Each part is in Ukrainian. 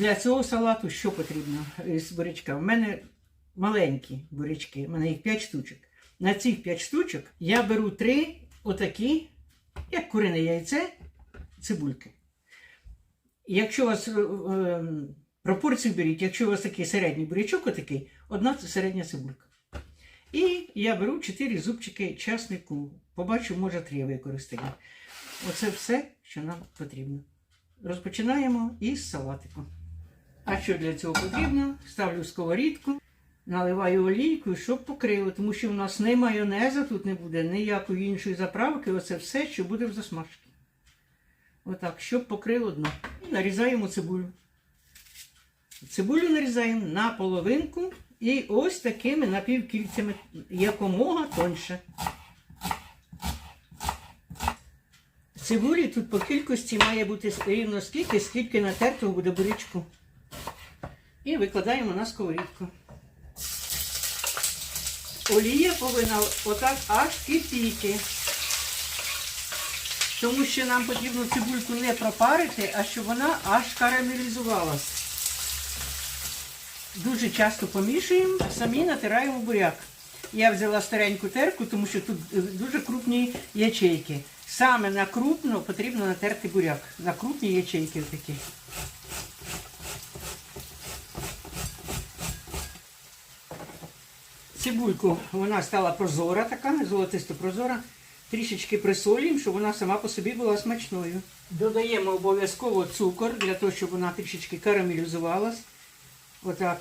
Для цього салату що потрібно з бурячка? У мене маленькі бурячки, у мене їх 5 штучок. На цих 5 штучок я беру 3 отакі, як курине яйце, цибульки. Якщо у вас е, е, пропорцію беріть, якщо у вас такий середній бурячок, отакий, одна середня цибулька. І я беру 4 зубчики часнику. Побачу, може 3 використаю. Оце все, що нам потрібно. Розпочинаємо із салатику. А що для цього потрібно? Ставлю сковорідку, наливаю олійку, щоб покрило, тому що в нас не майонеза, тут не буде ніякої іншої заправки. Оце все, що буде в засмажці. Отак, щоб покрило дно. І нарізаємо цибулю. Цибулю нарізаємо на половинку і ось такими напівкільцями, якомога тоньше. Цибулі тут по кількості має бути рівно скільки, скільки натертого буде бурячку. І викладаємо на сковорідку. Олія повинна отак аж кипіти. Тому що нам потрібно цибульку не пропарити, а щоб вона аж карамелізувалась. Дуже часто помішуємо, самі натираємо буряк. Я взяла стареньку терку, тому що тут е, дуже крупні ячейки. Саме на крупно потрібно натерти буряк. На крупні ячейки такі. Цибульку вона стала прозора така, золотисто прозора. Трішечки присолюємо, щоб вона сама по собі була смачною. Додаємо обов'язково цукор для того, щоб вона трішечки карамелізувалась. Отак.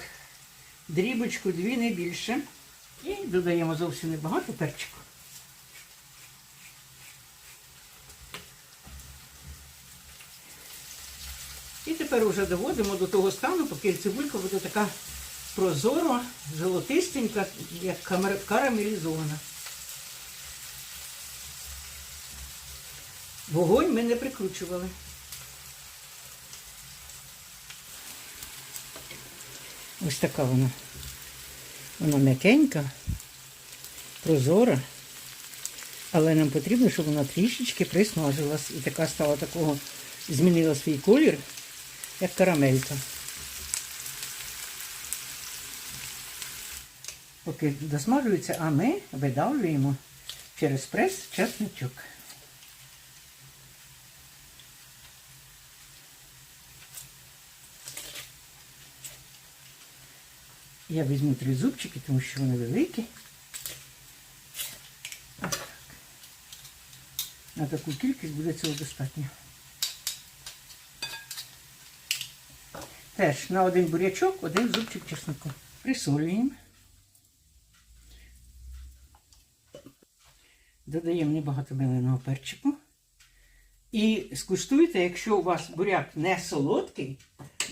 Дрібочку, дві, не більше. І додаємо зовсім небагато перчику. І тепер вже доводимо до того стану, поки цибулька буде така прозора, золотистенька, як карамелізована. Вогонь ми не прикручували. Ось така вона. Вона м'якенька, прозора. Але нам потрібно, щоб вона трішечки присмажилась і така стала такого, змінила свій колір, як карамелька. Поки досмажується, а ми видавлюємо через прес чесничок. Я візьму три зубчики, тому що вони великі. На таку кількість буде цього достатньо. Теж на один бурячок, один зубчик чеснику. Присолюємо. Додаємо небагато меленого перчику. І скуштуйте, якщо у вас буряк не солодкий,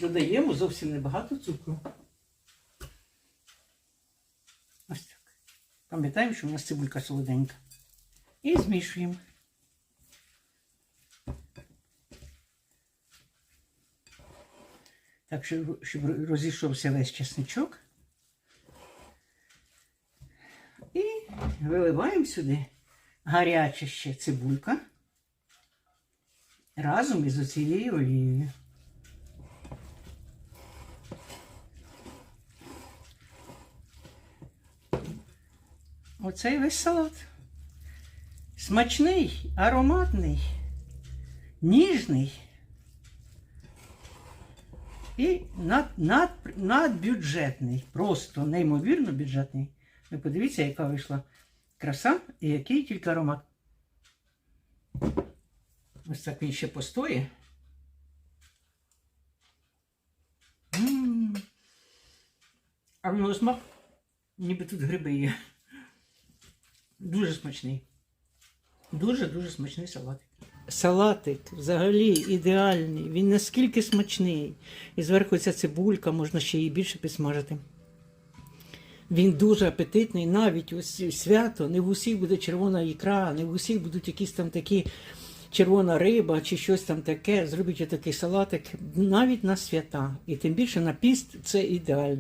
додаємо зовсім небагато цукру. Ось так. Пам'ятаємо, що у нас цибулька солоденька. І змішуємо. Так, щоб, розійшовся весь чесничок. І виливаємо сюди гаряча ще цибулька разом із оцією олією. Оцей весь салат. Смачний, ароматний, ніжний і над, над, надбюджетний. Просто неймовірно бюджетний. Ви подивіться, яка вийшла краса і який тільки аромат. Ось так він ще постоє. А в нього смак, ніби тут гриби є. Дуже смачний. Дуже-дуже смачний салатик. Салатик взагалі ідеальний. Він наскільки смачний. І зверху ця цибулька, можна ще її більше підсмажити. Він дуже апетитний, навіть ось свято, не в усіх буде червона ікра, не в усіх будуть якісь там такі червона риба чи щось там таке. Зробіть такий салатик навіть на свята. І тим більше на піст це ідеально.